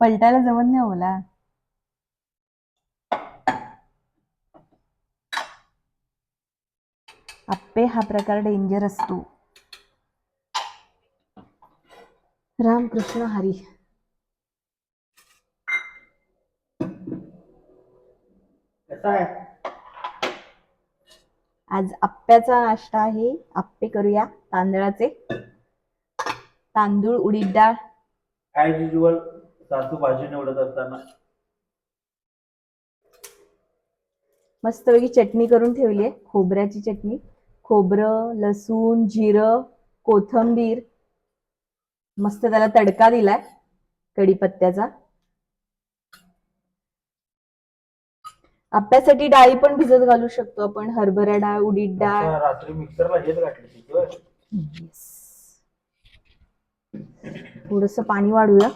पलटायला जमत नाही मला आप्पे हा प्रकार डेंजर असतो. रामकृष्ण हरी. आज आप्प्याचा नाश्ता आहे. आप्पे करूया तांदळाचे. तांदूळ उडीद डाळ ॲज युजल सासू भाजी निवडत असताना. मस्तपैकी चटणी करून ठेवली आहे. खोबऱ्याची चटणी खोबरं लसूण जिरं कोथंबीर. मस्त त्याला तडका दिलाय कढीपत्त्याचा. आप्यासाठी डाळी पण भिजत घालू शकतो आपण. हरभरा डाळ उडीद डाळ. रात्री मिक्सरला हेच घातली? थोडस पाणी वाढूया.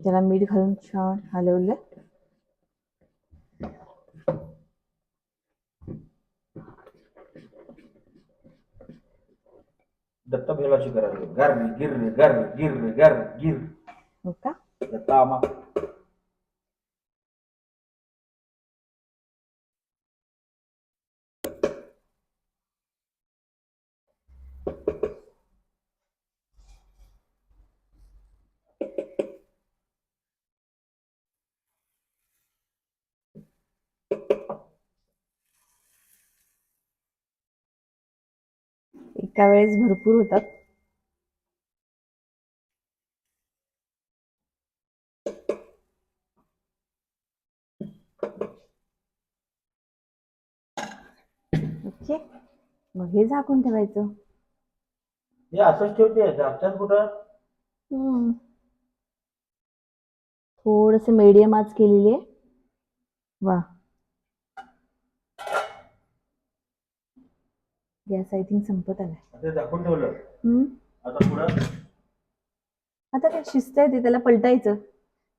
त्याला मीठ घालून छान हलवलं दत्त भेलाची करायची गर गिर गर गिर गर गिर. हो का? दत्ता आमा एका वेळेस भरपूर होतात ओके मग हे झाकून ठेवायचं. हे असंच ठेवते कुठं? हम्म. थोडस मीडियम आज केलेली आहे. वा. गॅस आय थिंक संपत आलाय. ते दाखवून ठेवलं. हम्म. आता पुढं? आता काय शिजतंय ते त्याला पलटायचं.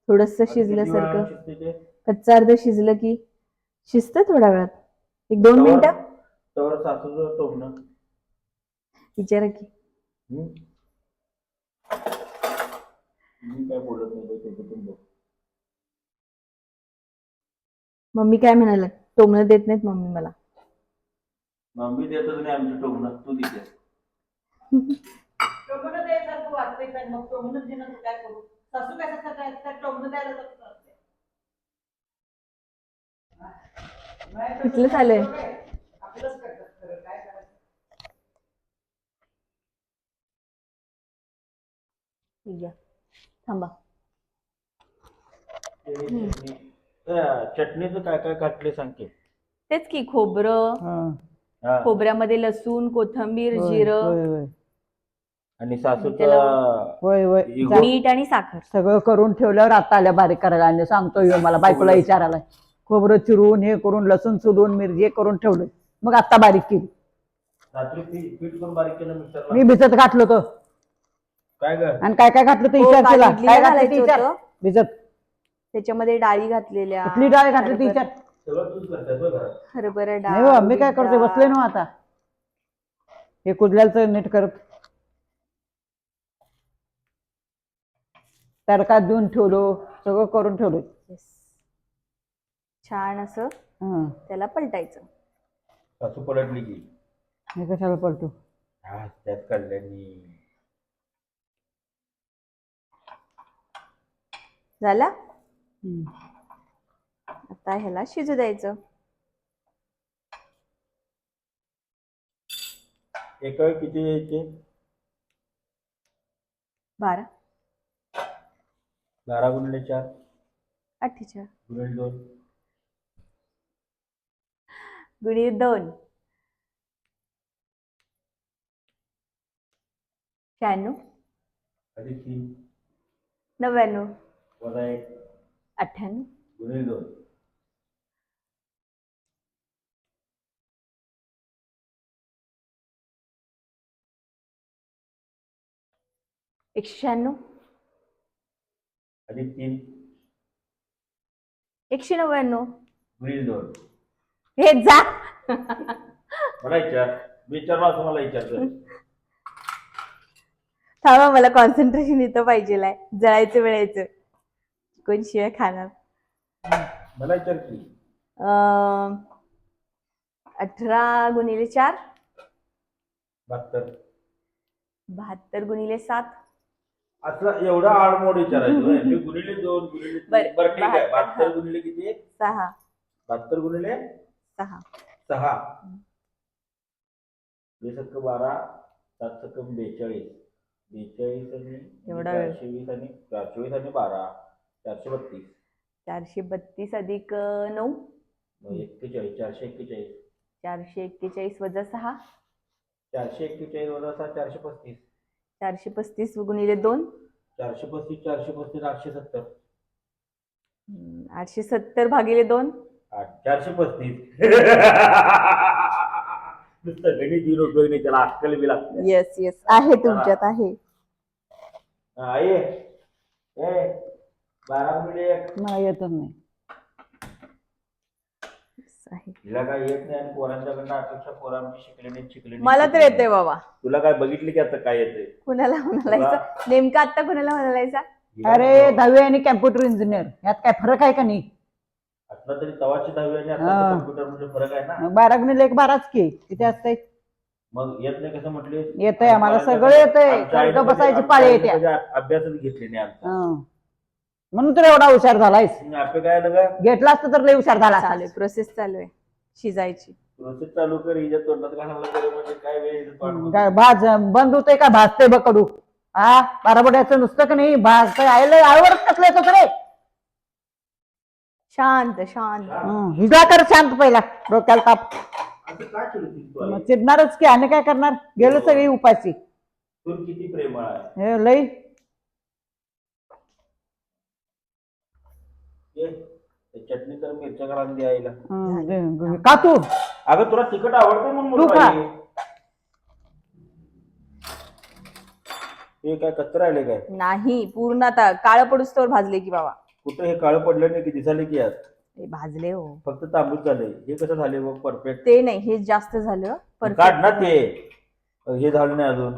थोडस शिजल्यासारखं? कच्चा अर्ध शिजलं की शिजतं थोड्या वेळात? एक दोन मिनिटं? तवर सासूचं टोमणं. विचारा की. हम्म. मी काय बोलत नाही बाई, तू बघ. मम्मी काय म्हणाल? टोमणं देत नाहीत मम्मी मला. मग मी देतच नाही आमचं टोमणं. तू देते टोमॅटो द्यायसारखं वाटतंय काय? मग टोमॅटो देणं तर काय करू? सासू काय सांगतात टोमॅटो द्यायला तर. नाही तर कुठलं चालू काय? आपलंच करतात खरं काय करायचं ठीक आहे. थांबा. चटणीचं काय काय काटले सांग की. तेच की खोबरं हा. खोबऱ्यामध्ये लसूण कोथंबीर होय, जिरं. होय, होय. आणि सासूचं होय होय. इगो. जा- मीठ आणि साखर. सगळं करून ठेवल्यावर आता आल्या बारीक करायला आणि सांगतो ह्यो मला बायकोला विचारायला खोबरं चिरून हे करून लसूण सोलून मिरची हे करून ठेवलं मग आता बारीक केली. रात्री पीठ पीठ करून बारीक केलं मी भिजत घातलं होतं. काय ग? आणि काय काय घातलं ते हो, विचार काल तिला? इडलीला काय घातलं ते घालायचं विचार? होतं. भिजत. त्याच्यामध्ये डाळी घातलेल्या कुठली डाळ घातली ते हरभरा- विचार? सगळं तूच करतेस होय घरात हरभरा नाही हो, डाळ मी काय करतोय. बसले ना आता. हे कुदल्याचं नीट करत. तडका देऊन ठेवलो सगळं करून ठेवलो. Yes. छान असं हं. त्याला पलटायचं. सासू पलटली की. हे कशाला पलटू? हा त्यात काढल्यानी झाला. आता ह्याला शिजू द्यायचं. एका किती यायचे बारा. बारा गुणले चार. अठ्ठेचाळ. गुणले दोन. गुणिले दोन. शहाण्णव. अधिक तीन. नव्याण्णव. वजा एक. अठ्ठ्याण्णव. गुणले दोन. एकशे शहाण्णव. अधिक तीन. एकशे नव्याण्णव. दोन. हे जा. मला विचार. विचार असं मला थांबा मला कॉन्सन्ट्रेशन इथं पाहिजे जळायचं वेळायचं शिवाय खाणार? मला विचार की. अं, अठरा गुणिले चार? बहात्तर. बहात्तर गुणिले सात? असं एवढा आडमोड विचारायचं होय. मी गुणिले दोन गुणिले तीन. बरं, बरं ठीक आहे. बहात्तर, बहात्तर. गुणिले किती? सहा. बहात्तर गुणिले? सहा. सहा. वीस सक्क बारा सात सक्क बेचाळीस. बेचाळीस आणि एवढा वेळ. चारशे वीस आणि चारशे वीस आणि बारा. चारशे बत्तीस. चारशे बत्तीस अधिक नऊ? एक्केचाळीस चारशे एक्केचाळीस. चारशे एक्केचाळीस वजा सहा? चारशे एक्केचाळीस वजा सहा चारशे पस्तीस. चारशे पस्तीस गुणिले दोन? चारशे पस्तीस चारशे पस्तीस आठशे सत्तर. आठशे सत्तर भागिले दोन? चारशे पस्तीस. नुसतं गणित दिन उपयोग नाही त्याला अक्कल बी लागते येस येस आहे तुमच्यात आहे. हा, ए बारा गुणिले एक. मला येतच नाही. आहे. तिला काय येत नाही आणि पोरांच्याकडनं अपेक्षा पोरांची शिकले नाही शिकले नाही, मला तर शिकले येते नाही. बाबा. तुला काय बघितली की आता काय येते कुणाला म्हणालायचं? नेमका आता कुणाला म्हणालायचा? अरे दहावी आणि कॅम्प्युटर इंजिनियर. यात काय फरक आहे का नाही? आता तरी तवाची दहावी आणि आता हा. कम्प्युटरमध्ये फरक आहे ना. बारा गुणिले एक बाराच की. किती असतंय? मग येत नाही कसं म्हटले येतंय आम्हाला सगळं येतंय. आमच्या आईने सारखं बसायची कधी- पाळी आमच्या येते कधी अभ्यासच घेतले नाही आमचा. हं. म्हणून तर एवढा हुशार झालायस. आपे काय लगा घेतला असतं तर लय हुशार झाला चालू प्रोसेस चालू आहे. शिजायची. प्रोसेस चालू कर हिच्या तोंडात घालायला तरी म्हणजे काय वेळ बघ. काय भाज बंद होतंय का? भाजतंय बकडू हा बाराबड्याचं नुसतं का नाही भाजतंय. आयलं आवडत कसलं येतं रे शांत शांत. हं, हिजा कर शांत पहिला. डोक्याला ताप. असं का चिडतीस तू आई? मग चिडणारच की आणि काय करणार? गेलं सगळी उपाशी. तू किती प्रेमळ आहे. हे लई ए, ते चटणी तर मिरच्या घालून दे आईला. हं, दे- का तू? अगं तुला तिखट आवडतं म्हणून तू खा. हे काय कच्चं राहिले काय? नाही पूर्ण आता काळं पडूस तर भाजले की बाबा. कुठं हे काळं पडलं नाही की दिसाले की यात? हे भाजले हो. फक्त तांबूच झालंय हे कसं झाले बघ परफेक्ट ते नाही हे जास्त झालं काढ ना ते. हे झालं नाही अजून.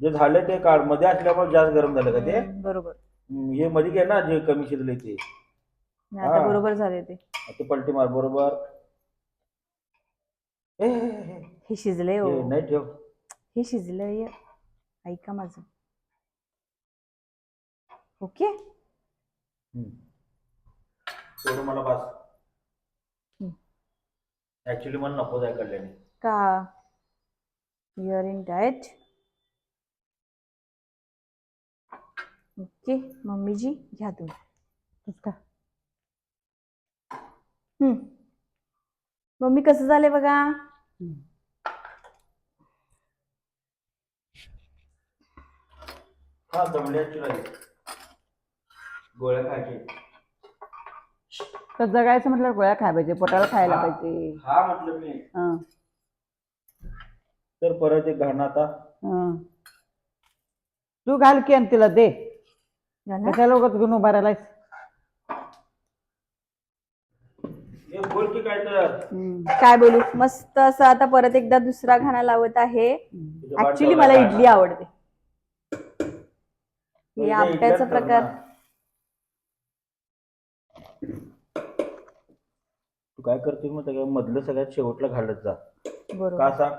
जे झालं ते काढ. मध्ये असल्यामुळे जास्त गरम झालं का ते? बरोबर. हे मध्ये घे ना जे कमी शिजले ते. नाही, आता हा. बरोबर झाले ते. ते पलटी मार बरोबर. ए, ए, ए, ए, हे शिजले हो. हे नाही ठेव. हे शिजलंय ऐका माझं. ओके? हम्म. तेवढं मला बस. हम्म. ऍक्च्युली मला नको जाय कल्याणी का? युअर इन डाएट ओके मम्मीजी घ्या तुम्ही. मम्मी कसं झालंय बघा? हा जमल्याची राहील गोळ्या खायचे. तर जगायचं म्हटलं गोळ्या खायला पाहिजे पोटाला खायला पाहिजे. हा म्हटलं मी. हं, तर परत एक घाण आता. हं. तू घाल की आणि तिला दे. झालं? कशाला उगाच घेऊन उभा राहिलायस. हे बोल की काय तर. काय बोलू? मस्त असं आता परत एकदा दुसरा घाणा लावत आहे. ऍक्च्युली मला? इडली आवडते. हे आंब्याचा कर प्रकार. तू काय करते मग मधलं सगळ्यात शेवटला घालत जा. का बरोबर सांग?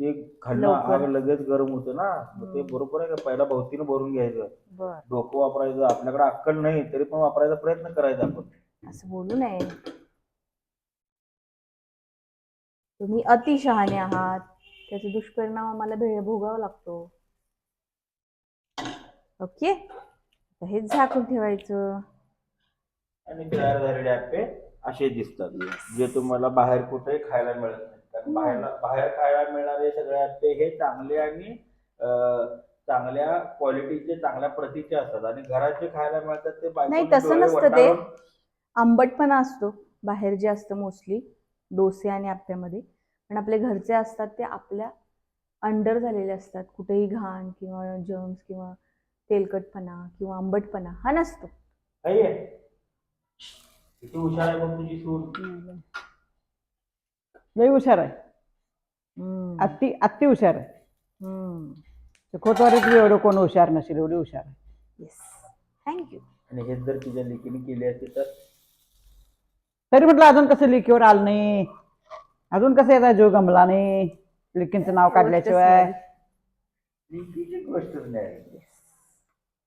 ते खाल्लं लवकर. आग लगेच गरम होतं ना. मग ते बरोबर आहे का? पहिला भोवतीनं भरून घ्यायचं. बर. डोकं वापरायचं. आपल्याकडे अक्कल नाही तरी पण वापरायचा प्रयत्न करायचा आपण. असं बोलू नये. तुम्ही अति शहाणे आहात. त्याचे दुष्परिणाम आम्हाला भे भोगावा लागतो. ओके? आता हेच झाकून ठेवायचं. आणि तयार झालेले आप्पे असे दिसतात. जे तुम्हाला बाहेर कुठेही खायला मिळत नाही. कारण बाहेर बाहेर खायला मिळणारे सगळे हे चांगले आणि चांगल्या क्वालिटीचे चांगल्या प्रतीचे असतात. आणि घरात जे खायला मिळतात ते नाही, तसं नसतं ते. आंबटपणा असतो. बाहेर जे असतं मोस्टली डोसे आणि आप्यामध्ये. पण आपले घरचे असतात ते आपल्या अंडर झालेले असतात. कुठेही घाण किंवा जर्म्स किंवा तेलकटपणा किंवा आंबटपणा हा नसतो. किती हुशार आहे बघ तुझी सून. लई हुशार आहे. अति अति हुशार आहे. खोतवारीत एवढं कोण हुशार नसेल एवढी हुशार आहे. येस थँक्यू आणि हेच जर तुझ्या लेकीने केली असते तर? तरी म्हटलं अजून कसं लिखीवर आलं नाही? अजून कसं येतात जीव गमला नाही? लिखींचं नाव काढल्याशिवाय. गोष्ट नाही.